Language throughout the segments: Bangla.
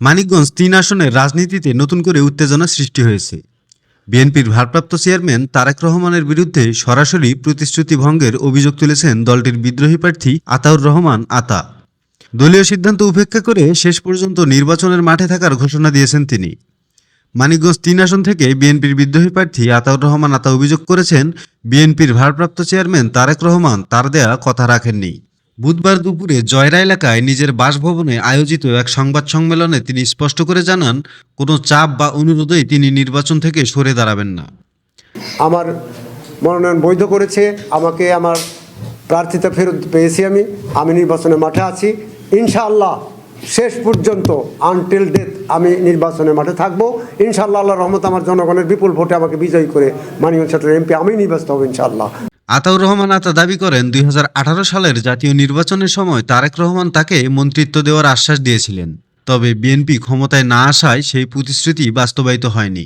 মানিকগঞ্জ তিন আসনের রাজনীতিতে নতুন করে উত্তেজনা সৃষ্টি হয়েছে। বিএনপির ভারপ্রাপ্ত চেয়ারম্যান তারেক রহমানের বিরুদ্ধে সরাসরি প্রতিশ্রুতি ভঙ্গের অভিযোগ তুলেছেন দলটির বিদ্রোহী প্রার্থী আতাউর রহমান আতা। দলীয় সিদ্ধান্ত উপেক্ষা করে শেষ পর্যন্ত নির্বাচনের মাঠে থাকার ঘোষণা দিয়েছেন তিনি। মানিকগঞ্জ তিন আসন থেকে বিএনপির বিদ্রোহী প্রার্থী আতাউর রহমান আতা অভিযোগ করেছেন, বিএনপির ভারপ্রাপ্ত চেয়ারম্যান তারেক রহমান তার দেয়া কথা রাখেননি। বুধবার দুপুরে জয়রা এলাকায় নিজের বাসভবনে আয়োজিত এক সংবাদ সম্মেলনে তিনি স্পষ্ট করে জানান, কোনো চাপ বা অনুরোধেই তিনি নির্বাচন থেকে সরে দাঁড়াবেন না। আমার মনোনয়ন বৈধ করেছে, আমাকে আমার প্রার্থিতা ফেরত পেয়েছি আমি আমি নির্বাচনের মাঠে আছি। ইনশাআল্লাহ শেষ পর্যন্ত আনটিল ডেথ আমি নির্বাচনের মাঠে থাকব। ইনশাআল্লাহ আল্লাহ রহমত আমার জনগণের বিপুল ভোটে আমাকে বিজয়ী করে মানিকগঞ্জ সেক্টরের এমপি আমি নির্বাচিত হব ইনশাআল্লাহ। আতাউর রহমান আতা দাবি করেন দু হাজার আঠারো সালের জাতীয় নির্বাচনের সময় তারেক রহমান তাকে মন্ত্রিত্ব দেওয়ার আশ্বাস দিয়েছিলেন। তবে বিএনপি ক্ষমতায় না আসায় সেই প্রতিশ্রুতি বাস্তবায়িত হয়নি।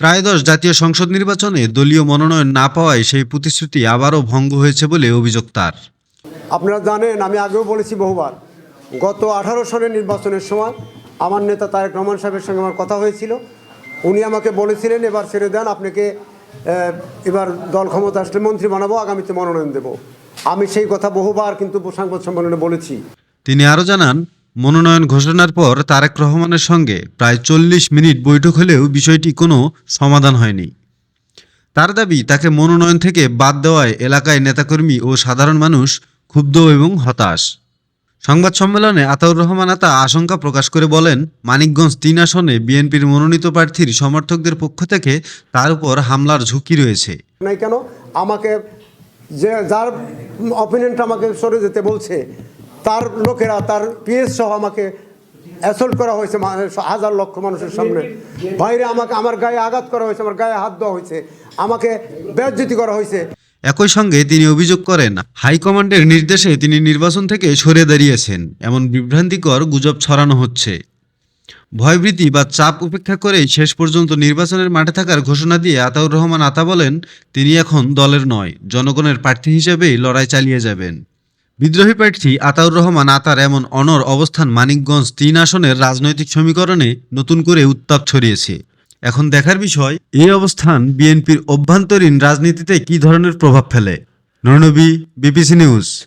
ত্রয়োদশ জাতীয় সংসদ নির্বাচনে দলীয় মনোনয়ন না পাওয়ায় সেই প্রতিশ্রুতি আবারও ভঙ্গ হয়েছে বলে অভিযোগ তার। আপনারা জানেন, আমি আগেও বলেছি বহুবার, গত আঠারো সালের নির্বাচনের সময় আমার নেতা তারেক রহমান সাহেবের সঙ্গে আমার কথা হয়েছিল। উনি আমাকে বলেছিলেন, এবার ছেড়ে দেন, আপনাকে এবার দল ক্ষমতা আসলে মন্ত্রী বানাবো, আগামীতে মনোনয়ন দেব। আমি সেই কথা বহুবার কিন্তু সংবাদ সম্মেলনে বলেছি। তিনি আরও জানান, মনোনয়ন ঘোষণার পর তারেক রহমানের সঙ্গে প্রায় চল্লিশ মিনিট বৈঠক হলেও বিষয়টি কোনো সমাধান হয়নি। তার দাবি, তাকে মনোনয়ন থেকে বাদ দেওয়ায় এলাকায় নেতাকর্মী ও সাধারণ মানুষ ক্ষুব্ধ এবং হতাশ। সংবাদ সম্মেলনে আতাউর রহমান আতা আশঙ্কা প্রকাশ করে বলেন, মানিকগঞ্জ তিন আসনে বিএনপির মনোনীত প্রার্থীর সমর্থকদের পক্ষ থেকে তার উপর হামলার ঝুঁকি রয়েছে। কেন? আমাকে যে যার অপিনিয়নটা আমাকে সরে যেতে বলছে, তার লোকেরা, তার পিএস সহ আমাকে অ্যাসল্ট করা হয়েছে হাজার লক্ষ মানুষের সামনে। বাইরে আমাকে, আমার গায়ে আঘাত করা হয়েছে, আমার গায়ে হাত দেওয়া হয়েছে। আমাকে বেজ্জতি করা হয়েছে। একই সঙ্গে তিনি অভিযোগ করেন হাইকমান্ডের নির্দেশে তিনি নির্বাচন থেকে সরে দাঁড়িয়েছেন, এমন বিভ্রান্তিকর গুজব ছড়ানো হচ্ছে। ভয়ভীতি বা চাপ উপেক্ষা করেই শেষ পর্যন্ত নির্বাচনের মাঠে থাকার ঘোষণা দিয়ে আতাউর রহমান আতা বলেন, তিনি এখন দলের নয়, জনগণের প্রার্থী হিসেবেই লড়াই চালিয়ে যাবেন। বিদ্রোহী প্রার্থী আতাউর রহমান আতার এমন অনর অবস্থান মানিকগঞ্জ তিন আসনের রাজনৈতিক সমীকরণে নতুন করে উত্তাপ ছড়িয়েছে। এখন দেখার বিষয়, এই অবস্থান বিএনপির অভ্যন্তরীণ রাজনীতিতে কী ধরনের প্রভাব ফেলে? Nornabi BBC news.